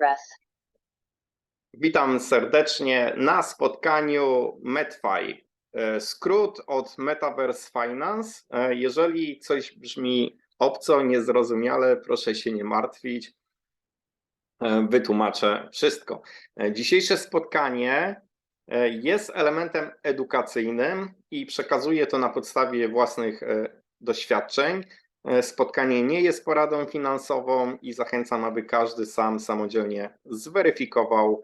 Breath. Witam serdecznie na spotkaniu MetFi. E, Skrót od Metaverse Finance. E, Jeżeli coś brzmi obco, niezrozumiale, proszę się nie martwić. E, Wytłumaczę wszystko. Dzisiejsze spotkanie jest elementem edukacyjnym i przekazuję to na podstawie własnych doświadczeń. E, Spotkanie nie jest poradą finansową i zachęcam, aby każdy sam samodzielnie zweryfikował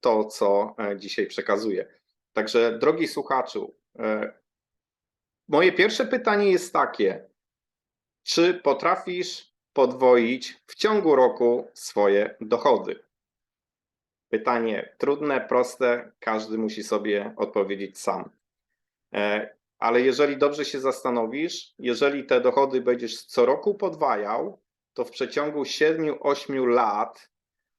to, co e, dzisiaj przekazuję. Także, drogi słuchaczu, e, moje pierwsze pytanie jest takie: czy potrafisz podwoić w ciągu roku swoje dochody? Pytanie trudne, proste, każdy musi sobie odpowiedzieć sam. Ale jeżeli dobrze się zastanowisz, jeżeli te dochody będziesz co roku podwajał, to w przeciągu 7-8 lat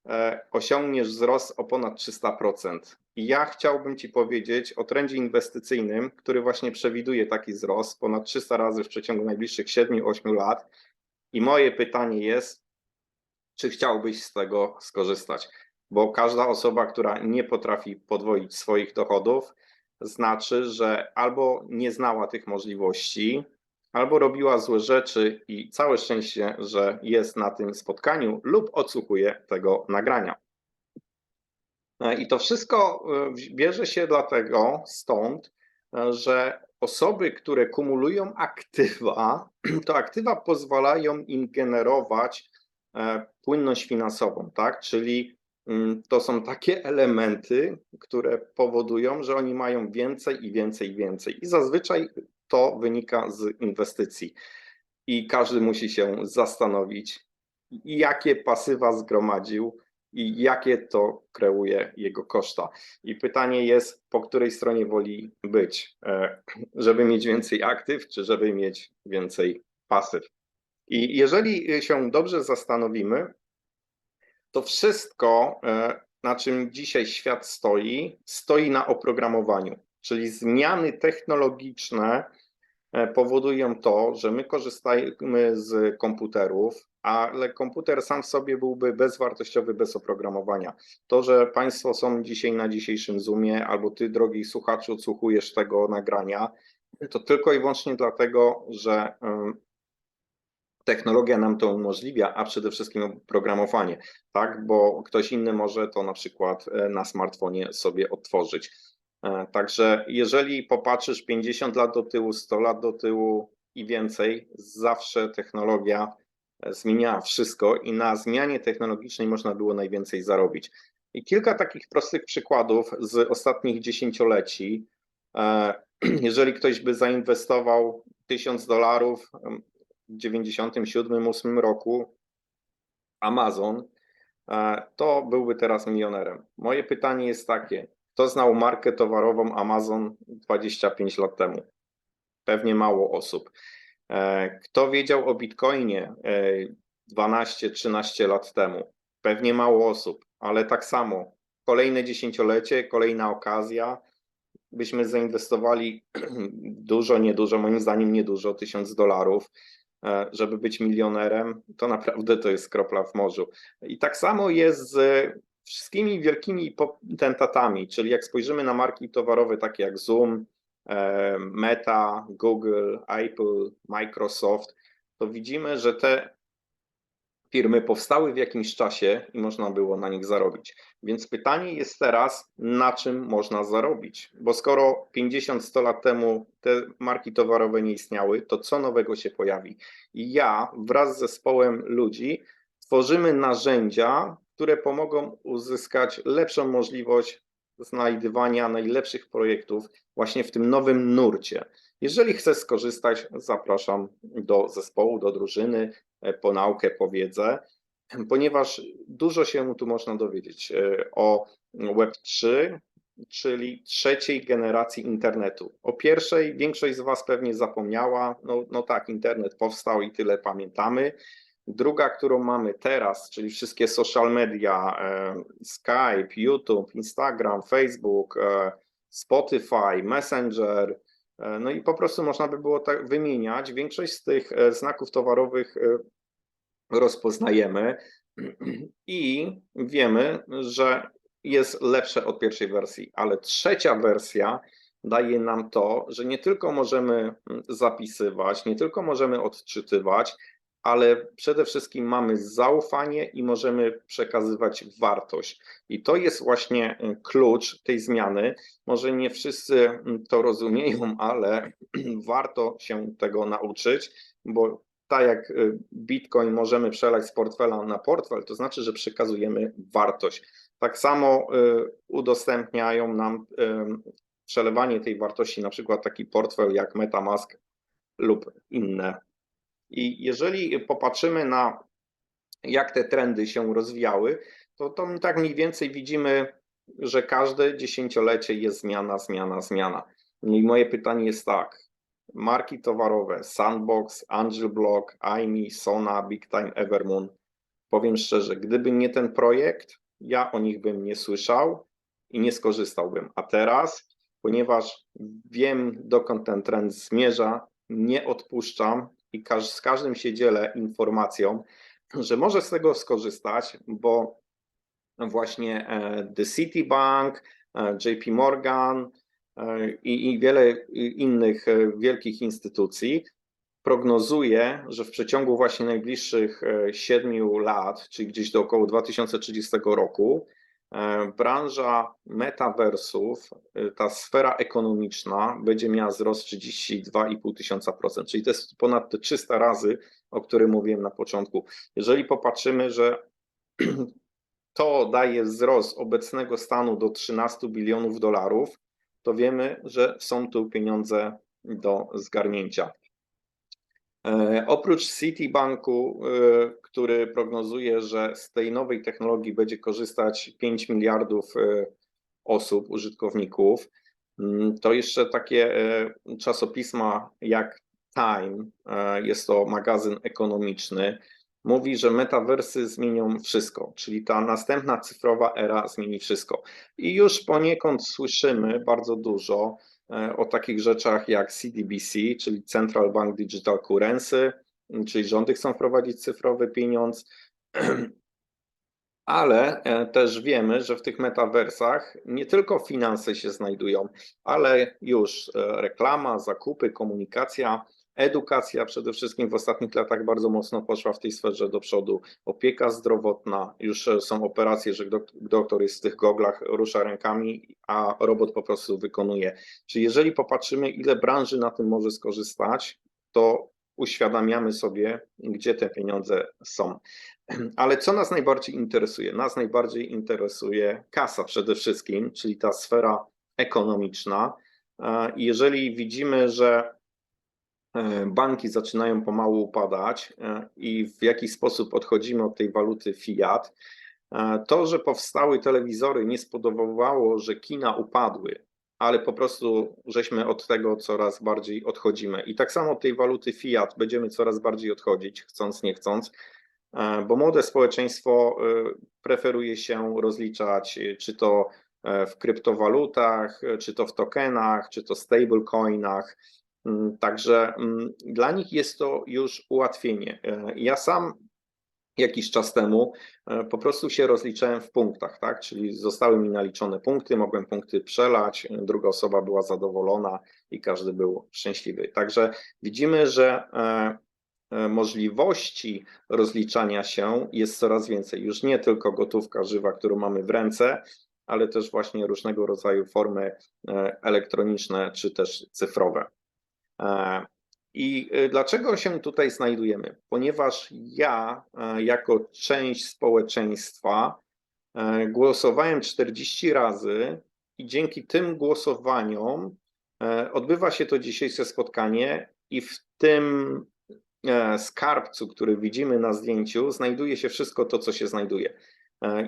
e, osiągniesz wzrost o ponad 300%. I ja chciałbym Ci powiedzieć o trendzie inwestycyjnym, który właśnie przewiduje taki wzrost ponad 300 razy w przeciągu najbliższych 7-8 lat. I moje pytanie jest, czy chciałbyś z tego skorzystać? Bo każda osoba, która nie potrafi podwoić swoich dochodów, znaczy, że albo nie znała tych możliwości, albo robiła złe rzeczy i całe szczęście, że jest na tym spotkaniu lub odsłuchuje tego nagrania. E, I to wszystko e, bierze się dlatego stąd, e, że osoby, które kumulują aktywa, to aktywa pozwalają im generować płynność finansową, tak? Czyli to są takie elementy, które powodują, że oni mają więcej i więcej i więcej. I zazwyczaj to wynika z inwestycji. I każdy musi się zastanowić, jakie pasywa zgromadził i jakie to kreuje jego koszta. I pytanie jest, po której stronie woli być, e, żeby mieć więcej aktyw, czy żeby mieć więcej pasyw. I jeżeli się dobrze zastanowimy, to wszystko, e, na czym dzisiaj świat stoi, stoi na oprogramowaniu, czyli zmiany technologiczne e, powodują to, że my korzystajemy z komputerów, ale komputer sam w sobie byłby bezwartościowy bez oprogramowania. To, że Państwo są dzisiaj na dzisiejszym Zoomie, albo Ty, drogi słuchaczu, odsłuchujesz tego nagrania, to tylko i wyłącznie dlatego, że technologia nam to umożliwia, a przede wszystkim oprogramowanie, tak? Bo ktoś inny może to na przykład e, na smartfonie sobie odtworzyć. E, Także jeżeli popatrzysz 50 lat do tyłu, 100 lat do tyłu i więcej, zawsze technologia e, zmieniała wszystko i na zmianie technologicznej można było najwięcej zarobić. I kilka takich prostych przykładów z ostatnich dziesięcioleci. Jeżeli ktoś by zainwestował 1000 dolarów 97-8 roku Amazon, e, to byłby teraz milionerem. Moje pytanie jest takie: kto znał markę towarową Amazon 25 lat temu? Pewnie mało osób. E, Kto wiedział o Bitcoinie e, 12-13 lat temu? Pewnie mało osób, ale tak samo. Kolejne dziesięciolecie, kolejna okazja. Byśmy zainwestowali dużo, niedużo, moim zdaniem niedużo, 1000 dolarów, e, żeby być milionerem, to naprawdę to jest kropla w morzu. I tak samo jest z wszystkimi wielkimi potentatami, czyli jak spojrzymy na marki towarowe takie jak Zoom, e, Meta, Google, Apple, Microsoft, to widzimy, że te firmy powstały w jakimś czasie i można było na nich zarobić. Więc pytanie jest teraz, na czym można zarobić? Bo skoro 50-100 lat temu te marki towarowe nie istniały, to co nowego się pojawi? I ja wraz z zespołem ludzi tworzymy narzędzia, które pomogą uzyskać lepszą możliwość znajdywania najlepszych projektów właśnie w tym nowym nurcie. Jeżeli chcesz skorzystać, zapraszam do zespołu, do drużyny, po naukę, po wiedzę, ponieważ dużo się tu można dowiedzieć e, o Web3, czyli trzeciej generacji internetu. O pierwszej większość z Was pewnie zapomniała. No, no tak, internet powstał i tyle pamiętamy. Druga, którą mamy teraz, czyli wszystkie social media, e, Skype, YouTube, Instagram, Facebook, e, Spotify, Messenger, e, no i po prostu można by było tak wymieniać. Większość z tych e, znaków towarowych e, rozpoznajemy. I wiemy, że jest lepsze od pierwszej wersji, ale trzecia wersja daje nam to, że nie tylko możemy mm, zapisywać, nie tylko możemy odczytywać, ale przede wszystkim mamy zaufanie i możemy przekazywać wartość. I to jest właśnie y, klucz tej zmiany. Może nie wszyscy mm, to rozumieją, ale warto się tego nauczyć, bo tak jak y, Bitcoin możemy przelać z portfela na portfel, to znaczy, że przekazujemy wartość. Tak samo y, udostępniają nam przelewanie tej wartości, na przykład taki portfel jak MetaMask lub inne. I jeżeli popatrzymy na jak te trendy się rozwijały, to, to tak mniej więcej widzimy, że każde dziesięciolecie jest zmiana, zmiana, zmiana. I moje pytanie jest tak. Marki towarowe Sandbox, Angel Block, IMI, Sona, Big Time, Evermoon. Powiem szczerze, gdyby nie ten projekt, ja o nich bym nie słyszał i nie skorzystałbym. A teraz, ponieważ wiem, dokąd ten trend zmierza, nie odpuszczam i z każdym się dzielę informacją, że może z tego skorzystać, bo właśnie e, The Citibank, e, JP Morgan e, i, i wiele innych wielkich instytucji prognozuje, że w przeciągu właśnie najbliższych siedmiu lat, czyli gdzieś do około 2030 roku, branża metaversów, ta sfera ekonomiczna będzie miała wzrost 32,5 tysiąca procent, czyli to jest ponad te 300 razy, o którym mówiłem na początku. Jeżeli popatrzymy, że to daje wzrost obecnego stanu do 13 bilionów dolarów, to wiemy, że są tu pieniądze do zgarnięcia. E, oprócz Citibanku, e, który prognozuje, że z tej nowej technologii będzie korzystać 5 miliardów e, osób, użytkowników, mm, to jeszcze takie czasopisma jak Time, jest to magazyn ekonomiczny, mówi, że metawersy zmienią wszystko, czyli ta następna cyfrowa era zmieni wszystko. I już poniekąd słyszymy bardzo dużo o takich rzeczach jak CDBC, czyli Central Bank Digital Currency, czyli rządy chcą wprowadzić cyfrowy pieniądz, ale e, też wiemy, że w tych metaversach nie tylko finanse się znajdują, ale już e, reklama, zakupy, komunikacja, Edukacja przede wszystkim w ostatnich latach bardzo mocno poszła w tej sferze do przodu. Opieka zdrowotna, już są operacje, że doktor jest w tych goglach, rusza rękami, a robot po prostu wykonuje. Czyli jeżeli popatrzymy, ile branży na tym może skorzystać, to uświadamiamy sobie, gdzie te pieniądze są. Ale co nas najbardziej interesuje? Nas najbardziej interesuje kasa przede wszystkim, czyli ta sfera ekonomiczna. Jeżeli widzimy, że E, banki zaczynają pomału upadać e, i w jaki sposób odchodzimy od tej waluty fiat, e, to, że powstały telewizory nie spowodowało, że kina upadły, ale po prostu żeśmy od tego coraz bardziej odchodzimy. I tak samo od tej waluty fiat będziemy coraz bardziej odchodzić, chcąc, nie chcąc, bo młode społeczeństwo preferuje się rozliczać, czy to w kryptowalutach, czy to w tokenach, czy to stablecoinach. Mm, także mm, dla nich jest to już ułatwienie. E, ja sam jakiś czas temu e, po prostu się rozliczałem w punktach, tak? Czyli zostały mi naliczone punkty, mogłem punkty przelać, druga osoba była zadowolona i każdy był szczęśliwy. Także widzimy, że e, możliwości rozliczania się jest coraz więcej. Już nie tylko gotówka żywa, którą mamy w ręce, ale też właśnie różnego rodzaju formy elektroniczne czy też cyfrowe. E, I e, dlaczego się tutaj znajdujemy? Ponieważ ja, e, jako część społeczeństwa, głosowałem 40 razy i dzięki tym głosowaniom odbywa się to dzisiejsze spotkanie i w tym skarbcu, który widzimy na zdjęciu, znajduje się wszystko to, co się znajduje.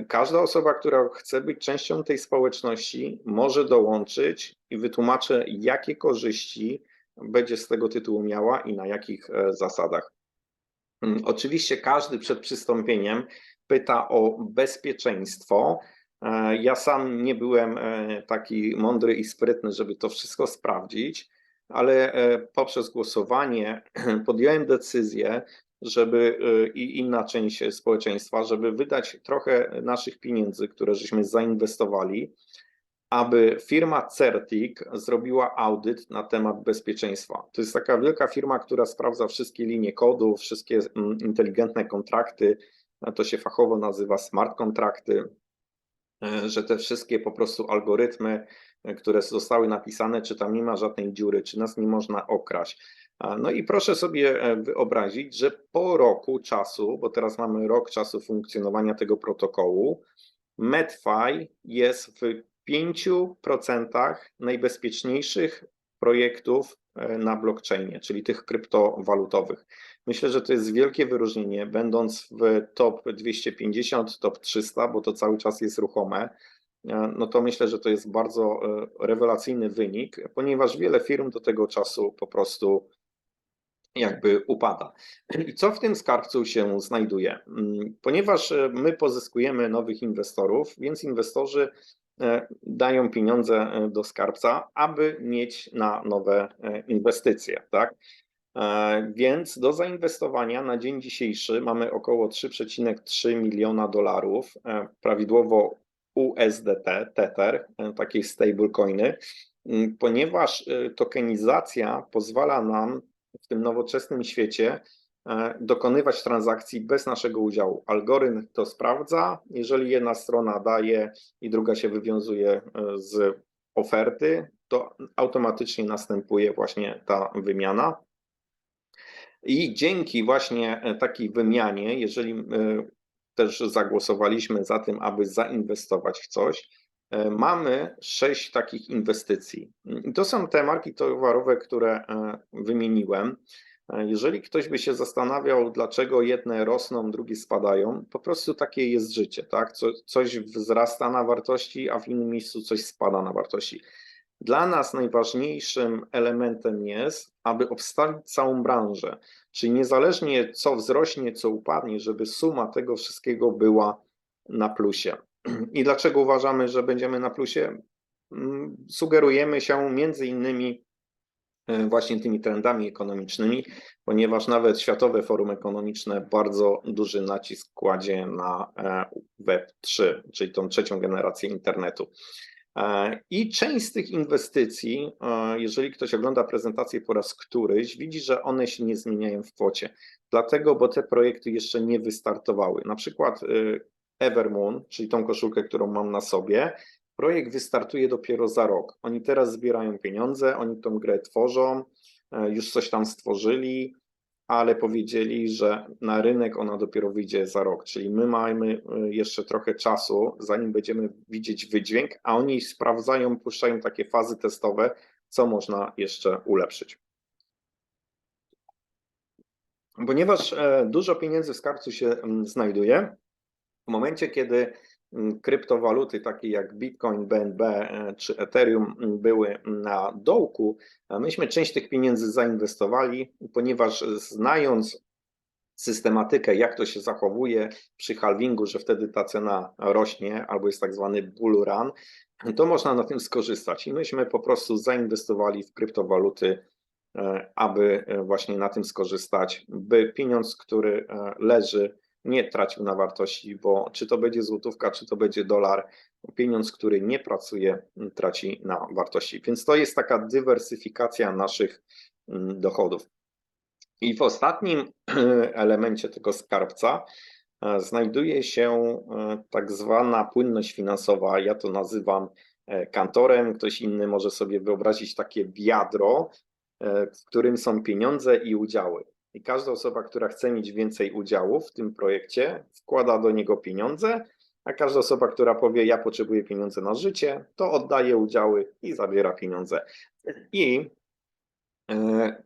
Każda osoba, która chce być częścią tej społeczności, może dołączyć i wytłumaczę, jakie korzyści będzie z tego tytułu miała i na jakich e, zasadach. Mm, oczywiście każdy przed przystąpieniem pyta o bezpieczeństwo. E, ja sam nie byłem e, taki mądry i sprytny, żeby to wszystko sprawdzić, ale poprzez głosowanie podjąłem decyzję, żeby i inna część społeczeństwa, żeby wydać trochę naszych pieniędzy, które żeśmy zainwestowali, aby firma Certic zrobiła audyt na temat bezpieczeństwa. To jest taka wielka firma, która sprawdza wszystkie linie kodu, wszystkie mm, inteligentne kontrakty, to się fachowo nazywa smart kontrakty, e, że te wszystkie po prostu algorytmy, e, które zostały napisane, czy tam nie ma żadnej dziury, czy nas nie można okraść. No i proszę sobie e, wyobrazić, że po roku czasu, bo teraz mamy rok czasu funkcjonowania tego protokołu, MedFi jest w 5% najbezpieczniejszych projektów e, na blockchainie, czyli tych kryptowalutowych. Myślę, że to jest wielkie wyróżnienie, będąc w top 250, top 300, bo to cały czas jest ruchome. E, no to myślę, że to jest bardzo rewelacyjny wynik, ponieważ wiele firm do tego czasu po prostu jakby upada. I co w tym skarbcu się znajduje? Mm, ponieważ e, my pozyskujemy nowych inwestorów, więc inwestorzy e, dają pieniądze e, do skarbca, aby mieć na nowe inwestycje, tak? Więc do zainwestowania na dzień dzisiejszy mamy około 3,3 miliona dolarów, prawidłowo USDT, Tether, takiej stablecoiny, ponieważ tokenizacja pozwala nam w tym nowoczesnym świecie e, dokonywać transakcji bez naszego udziału. Algorytm to sprawdza, jeżeli jedna strona daje i druga się wywiązuje e, z oferty, to automatycznie następuje właśnie ta wymiana. I dzięki właśnie e, takiej wymianie, jeżeli też zagłosowaliśmy za tym, aby zainwestować w coś, E, mamy sześć takich inwestycji. To są te marki towarowe, które e, wymieniłem. Jeżeli ktoś by się zastanawiał, dlaczego jedne rosną, drugie spadają, po prostu takie jest życie, tak? Co, coś wzrasta na wartości, a w innym miejscu coś spada na wartości. Dla nas najważniejszym elementem jest, aby obstawić całą branżę, czyli niezależnie co wzrośnie, co upadnie, żeby suma tego wszystkiego była na plusie. I dlaczego uważamy, że będziemy na plusie? Mm, sugerujemy się między innymi właśnie tymi trendami ekonomicznymi, ponieważ nawet Światowe Forum Ekonomiczne bardzo duży nacisk kładzie na e, Web3, czyli tą trzecią generację internetu. E, I część z tych inwestycji, jeżeli ktoś ogląda prezentację po raz któryś, widzi, że one się nie zmieniają w kwocie. Dlatego, bo te projekty jeszcze nie wystartowały. Na przykład Evermoon, czyli tą koszulkę, którą mam na sobie, projekt wystartuje dopiero za rok. Oni teraz zbierają pieniądze, oni tą grę tworzą, e, już coś tam stworzyli, ale powiedzieli, że na rynek ona dopiero wyjdzie za rok, czyli my mamy e, jeszcze trochę czasu, zanim będziemy widzieć wydźwięk, a oni sprawdzają, puszczają takie fazy testowe, co można jeszcze ulepszyć. Ponieważ e, dużo pieniędzy w skarbcu się mm, znajduje, w momencie, kiedy kryptowaluty takie jak Bitcoin, BNB e, czy Ethereum mm, były na dołku, myśmy część tych pieniędzy zainwestowali, ponieważ znając systematykę, jak to się zachowuje przy halvingu, że wtedy ta cena rośnie, albo jest tak zwany bull run, to można na tym skorzystać. I myśmy po prostu zainwestowali w kryptowaluty, e, aby e, właśnie na tym skorzystać, by pieniądz, który leży nie tracił na wartości, bo czy to będzie złotówka, czy to będzie dolar, pieniądz, który nie pracuje, traci na wartości. Więc to jest taka dywersyfikacja naszych mm, dochodów. I w ostatnim elemencie tego skarbca e, znajduje się e, tak zwana płynność finansowa. Ja to nazywam e, kantorem. Ktoś inny może sobie wyobrazić takie wiadro, w którym są pieniądze i udziały. I każda osoba, która chce mieć więcej udziałów w tym projekcie, wkłada do niego pieniądze, a każda osoba, która powie, ja potrzebuję pieniądze na życie, to oddaje udziały i zabiera pieniądze. I e,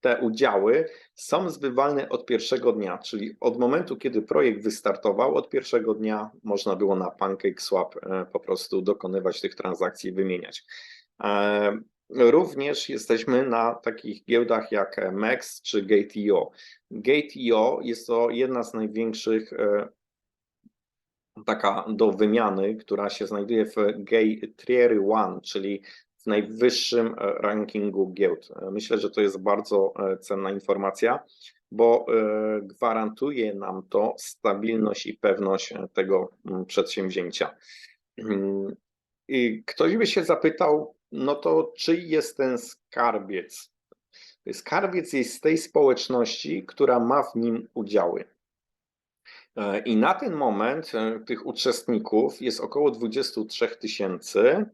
te udziały są zbywalne od pierwszego dnia, czyli od momentu, kiedy projekt wystartował, od pierwszego dnia można było na PancakeSwap e, po prostu dokonywać tych transakcji i wymieniać. E, Również jesteśmy na takich giełdach jak MEX czy Gate.io. Gate.io jest to jedna z największych e, taka do wymiany, która się znajduje w Gate Tier 1, czyli w najwyższym e, rankingu giełd. E, Myślę, że to jest bardzo e, cenna informacja, bo e, gwarantuje nam to stabilność i pewność e, tego przedsięwzięcia. Mm, I ktoś by się zapytał, no to czyj jest ten skarbiec? Skarbiec jest z tej społeczności, która ma w nim udziały. E, I na ten moment e, tych uczestników jest około 23 tysięcy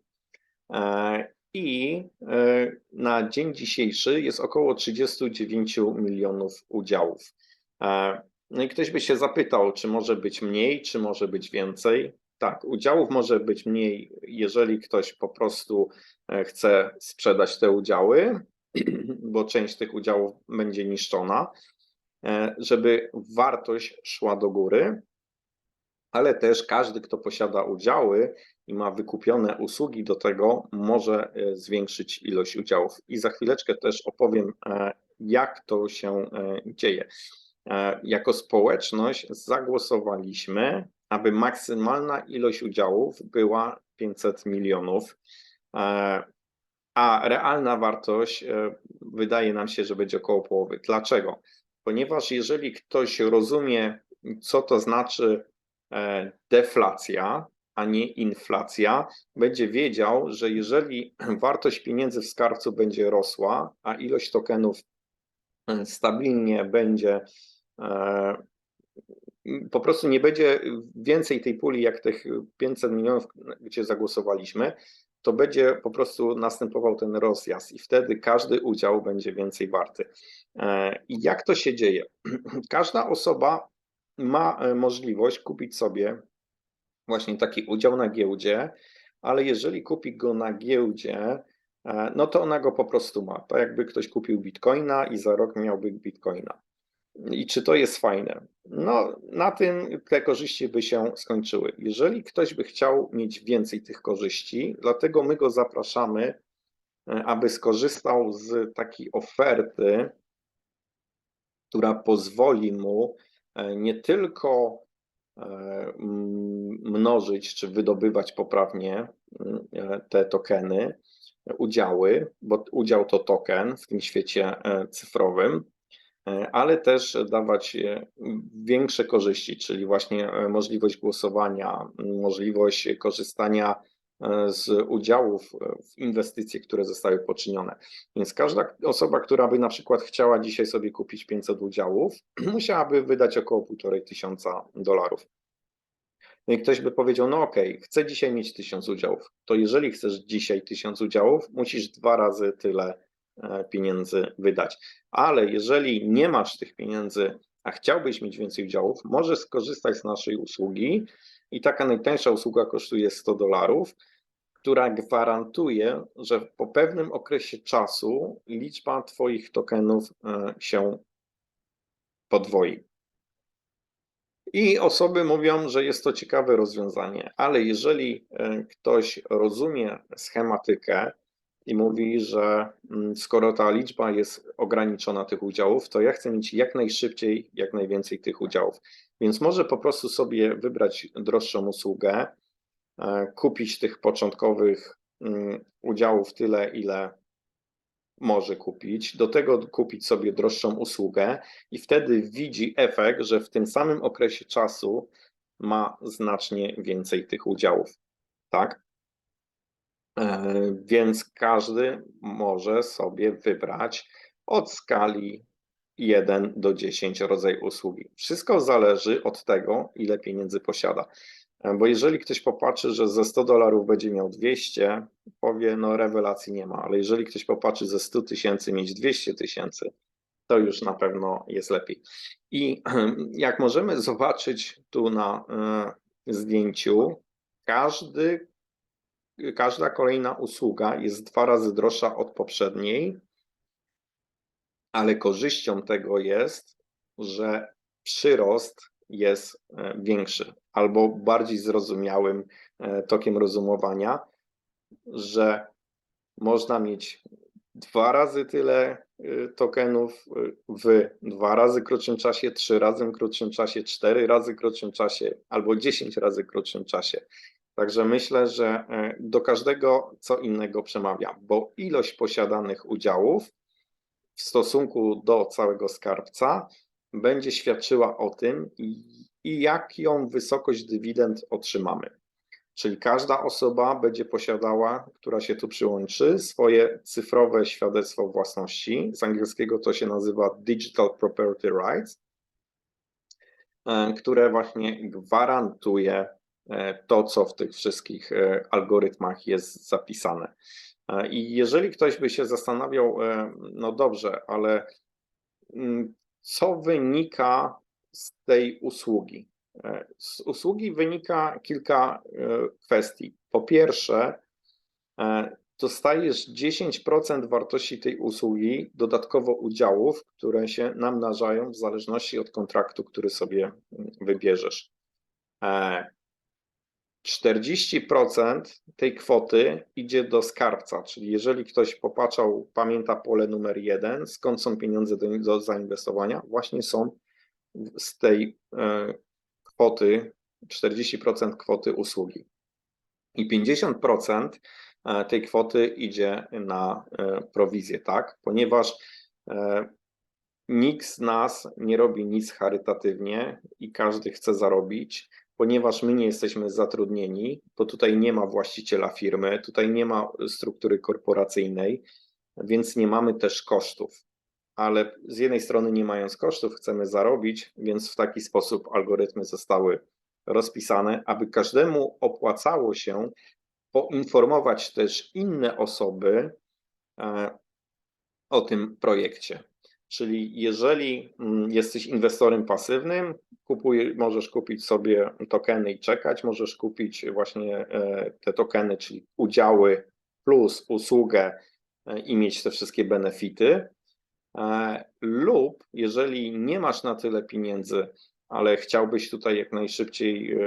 e, i na dzień dzisiejszy jest około 39 milionów udziałów. No i ktoś by się zapytał, czy może być mniej, czy może być więcej. Tak, udziałów może być mniej, jeżeli ktoś po prostu e, chce sprzedać te udziały, bo część tych udziałów będzie niszczona, e, żeby wartość szła do góry, ale też każdy, kto posiada udziały i ma wykupione usługi do tego, może e, zwiększyć ilość udziałów. I za chwileczkę też opowiem, jak to się dzieje. E, Jako społeczność zagłosowaliśmy, aby maksymalna ilość udziałów była 500 milionów, e, a realna wartość e, wydaje nam się, że będzie około połowy. Dlaczego? Ponieważ jeżeli ktoś rozumie, co to znaczy deflacja, a nie inflacja, będzie wiedział, że jeżeli wartość pieniędzy w skarbcu będzie rosła, a ilość tokenów stabilnie będzie, po prostu nie będzie więcej tej puli jak tych 500 milionów, gdzie zagłosowaliśmy, to będzie po prostu następował ten rozjazd i wtedy każdy udział będzie więcej warty. E, I jak to się dzieje? Każda osoba ma e, możliwość kupić sobie właśnie taki udział na giełdzie, ale jeżeli kupi go na giełdzie, e, no to ona go po prostu ma. To jakby ktoś kupił bitcoina i za rok miałby bitcoina. I czy to jest fajne? No, na tym te korzyści by się skończyły. Jeżeli ktoś by chciał mieć więcej tych korzyści, dlatego my go zapraszamy, e, aby skorzystał z takiej oferty, która pozwoli mu e, nie tylko e, mnożyć czy wydobywać poprawnie te tokeny, udziały, bo udział to token w tym świecie cyfrowym, ale też dawać e, większe korzyści, czyli właśnie e, możliwość głosowania, możliwość korzystania e, z udziałów e, w inwestycje, które zostały poczynione. Więc każda osoba, która by na przykład chciała dzisiaj sobie kupić 500 udziałów, musiałaby wydać około 1,5 tysiąca dolarów. No i ktoś by powiedział, no okej, chcę dzisiaj mieć 1000 udziałów. To jeżeli chcesz dzisiaj 1000 udziałów, musisz dwa razy tyle e, pieniędzy wydać. Ale jeżeli nie masz tych pieniędzy, a chciałbyś mieć więcej udziałów, możesz skorzystać z naszej usługi i taka najtańsza usługa kosztuje 100 dolarów, która gwarantuje, że po pewnym okresie czasu liczba Twoich tokenów e, się podwoi. I osoby mówią, że jest to ciekawe rozwiązanie, ale jeżeli e, ktoś rozumie schematykę i mówi, że mm, skoro ta liczba jest ograniczona tych udziałów, to ja chcę mieć jak najszybciej, jak najwięcej tych udziałów. Więc może po prostu sobie wybrać droższą usługę, e, kupić tych początkowych mm, udziałów tyle, ile może kupić, do tego kupić sobie droższą usługę i wtedy widzi efekt, że w tym samym okresie czasu ma znacznie więcej tych udziałów. Tak? E, Więc każdy może sobie wybrać od skali 1 do 10 rodzaj usługi. Wszystko zależy od tego, ile pieniędzy posiada. E, Bo jeżeli ktoś popatrzy, że ze 100 dolarów będzie miał 200, powie, no rewelacji nie ma, ale jeżeli ktoś popatrzy ze 100 tysięcy mieć 200 tysięcy, to już na pewno jest lepiej. I jak możemy zobaczyć tu na e, zdjęciu, każdy, każda kolejna usługa jest dwa razy droższa od poprzedniej, ale korzyścią tego jest, że przyrost jest e, większy albo bardziej zrozumiałym e, tokiem rozumowania, że można mieć dwa razy tyle e, tokenów w dwa razy krótszym czasie, trzy razy krótszym czasie, cztery razy krótszym czasie albo dziesięć razy krótszym czasie. Także myślę, że e, do każdego co innego przemawia, bo ilość posiadanych udziałów w stosunku do całego skarbca będzie świadczyła o tym, i jaką wysokość dywidend otrzymamy. Czyli każda osoba będzie posiadała, która się tu przyłączy, swoje cyfrowe świadectwo własności. Z angielskiego to się nazywa Digital Property Rights, e, które właśnie gwarantuje to, co w tych wszystkich e, algorytmach jest zapisane. I jeżeli ktoś by się zastanawiał, no dobrze, ale mm, co wynika z tej usługi? Z usługi wynika kilka e, kwestii. Po pierwsze, e, dostajesz 10% wartości tej usługi, dodatkowo udziałów, które się namnażają w zależności od kontraktu, który sobie mm, wybierzesz. 40% e, tej kwoty idzie do skarbca, czyli jeżeli ktoś popatrzał, pamięta pole numer jeden, skąd są pieniądze do, do zainwestowania, właśnie są z tej kwoty, 40% kwoty usługi. I 50% e, tej kwoty idzie na e, prowizję, tak? Ponieważ e, nikt z nas nie robi nic charytatywnie i każdy chce zarobić, ponieważ my nie jesteśmy zatrudnieni, bo tutaj nie ma właściciela firmy, tutaj nie ma struktury korporacyjnej, więc nie mamy też kosztów ale z jednej strony nie mając kosztów chcemy zarobić, więc w taki sposób algorytmy zostały rozpisane, aby każdemu opłacało się poinformować też inne osoby e, o tym projekcie. Czyli jeżeli mm, jesteś inwestorem pasywnym, kupuj, możesz kupić sobie tokeny i czekać, możesz kupić właśnie e, te tokeny, czyli udziały plus usługę e, i mieć te wszystkie benefity. E, lub jeżeli nie masz na tyle pieniędzy, ale chciałbyś tutaj jak najszybciej,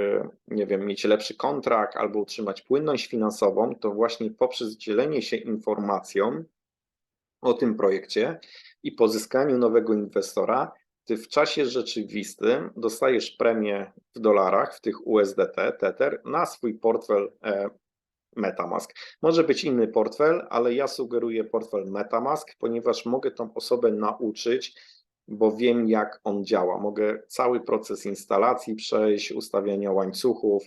nie wiem, mieć lepszy kontrakt albo utrzymać płynność finansową, to właśnie poprzez dzielenie się informacją o tym projekcie i pozyskaniu nowego inwestora, ty w czasie rzeczywistym dostajesz premię w dolarach, w tych USDT, Tether, na swój portfel e, MetaMask. Może być inny portfel, ale ja sugeruję portfel MetaMask, ponieważ mogę tą osobę nauczyć, bo wiem jak on działa. Mogę cały proces instalacji przejść, ustawiania łańcuchów.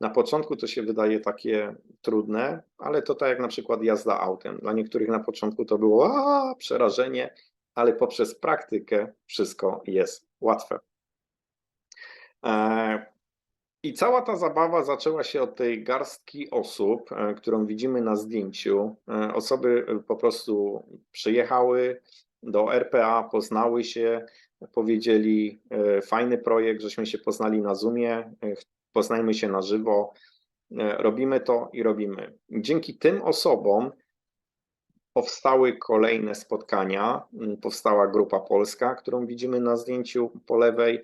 Na początku to się wydaje takie trudne, ale to tak jak na przykład jazda autem. Dla niektórych na początku to było a, przerażenie, ale poprzez praktykę wszystko jest łatwe. E, i cała ta zabawa zaczęła się od tej garstki osób, e, którą widzimy na zdjęciu. E, osoby po prostu przyjechały do RPA, poznały się, powiedzieli: Fajny projekt, żeśmy się poznali na Zoomie, poznajmy się na żywo. Robimy to i robimy. Dzięki tym osobom powstały kolejne spotkania. Powstała grupa polska, którą widzimy na zdjęciu po lewej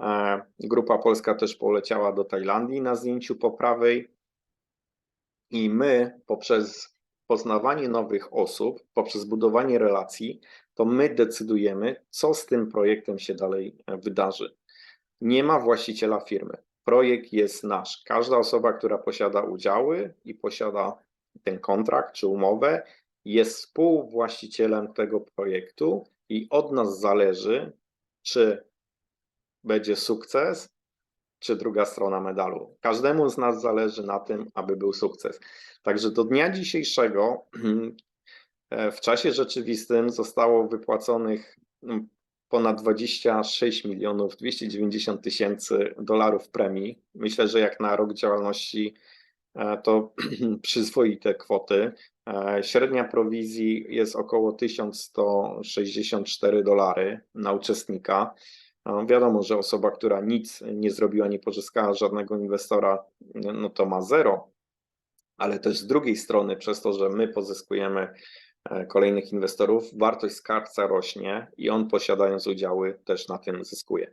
E, grupa polska też poleciała do Tajlandii na zdjęciu po prawej. I my poprzez poznawanie nowych osób, poprzez budowanie relacji, to my decydujemy, co z tym projektem się dalej e, wydarzy. Nie ma właściciela firmy. Projekt jest nasz. Każda osoba, która posiada udziały i posiada ten kontrakt czy umowę, jest współwłaścicielem tego projektu i od nas zależy, czy będzie sukces, czy druga strona medalu. Każdemu z nas zależy na tym, aby był sukces. Także do dnia dzisiejszego e, w czasie rzeczywistym zostało wypłaconych ponad 26 milionów 290 tysięcy dolarów premii. Myślę, że jak na rok działalności e, to przyzwoite kwoty. E, średnia prowizji jest około 1164 dolary na uczestnika. Wiadomo, że osoba, która nic nie zrobiła, nie pozyskała żadnego inwestora, no to ma zero, ale też z drugiej strony, przez to, że my pozyskujemy kolejnych inwestorów, wartość skarbca rośnie i on posiadając udziały też na tym zyskuje.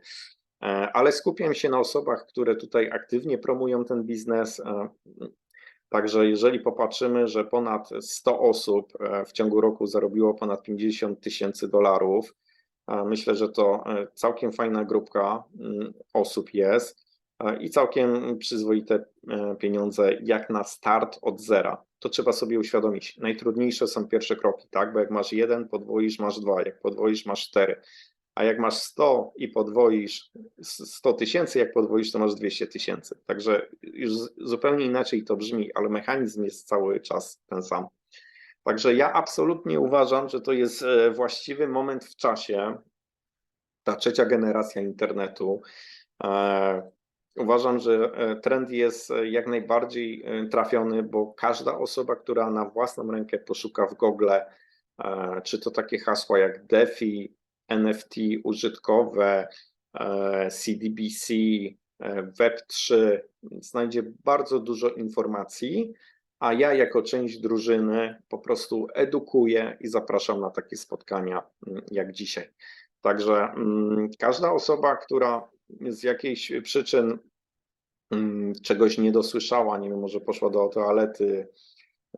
E, ale skupiam się na osobach, które tutaj aktywnie promują ten biznes. E, także jeżeli popatrzymy, że ponad 100 osób w ciągu roku zarobiło ponad 50 tysięcy dolarów, Myślę, że to e, całkiem fajna grupka mm, osób jest. E, i całkiem przyzwoite e, pieniądze jak na start od zera. To trzeba sobie uświadomić. Najtrudniejsze są pierwsze kroki, tak? Bo jak masz jeden, podwoisz, masz dwa, jak podwoisz, masz cztery. A jak masz 100 i podwoisz 100 tysięcy, jak podwoisz, to masz 200 tysięcy. Także już zupełnie inaczej to brzmi, ale mechanizm jest cały czas ten sam. Także ja absolutnie uważam, że to jest e, właściwy moment w czasie, ta trzecia generacja internetu. E, uważam, że e, trend jest jak najbardziej trafiony, bo każda osoba, która na własną rękę poszuka w Google, czy to takie hasła jak DeFi, NFT użytkowe, CDBC, Web3, znajdzie bardzo dużo informacji a ja jako część drużyny po prostu edukuję i zapraszam na takie spotkania mm, jak dzisiaj. Także mm, każda osoba, która z jakiejś przyczyn mm, czegoś nie dosłyszała, nie wiem, może poszła do toalety,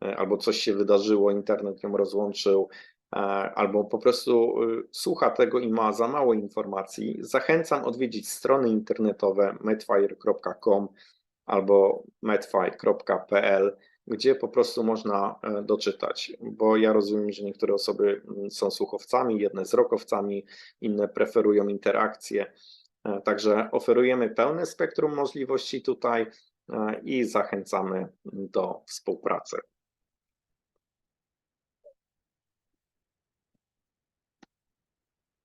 e, albo coś się wydarzyło, internet ją rozłączył, e, albo po prostu y, słucha tego i ma za mało informacji, zachęcam odwiedzić strony internetowe medfire.com albo medfire.pl gdzie po prostu można e, doczytać, bo ja rozumiem, że niektóre osoby mm, są słuchowcami, jedne z rokowcami, inne preferują interakcje. E, także oferujemy pełne spektrum możliwości tutaj e, i zachęcamy do współpracy.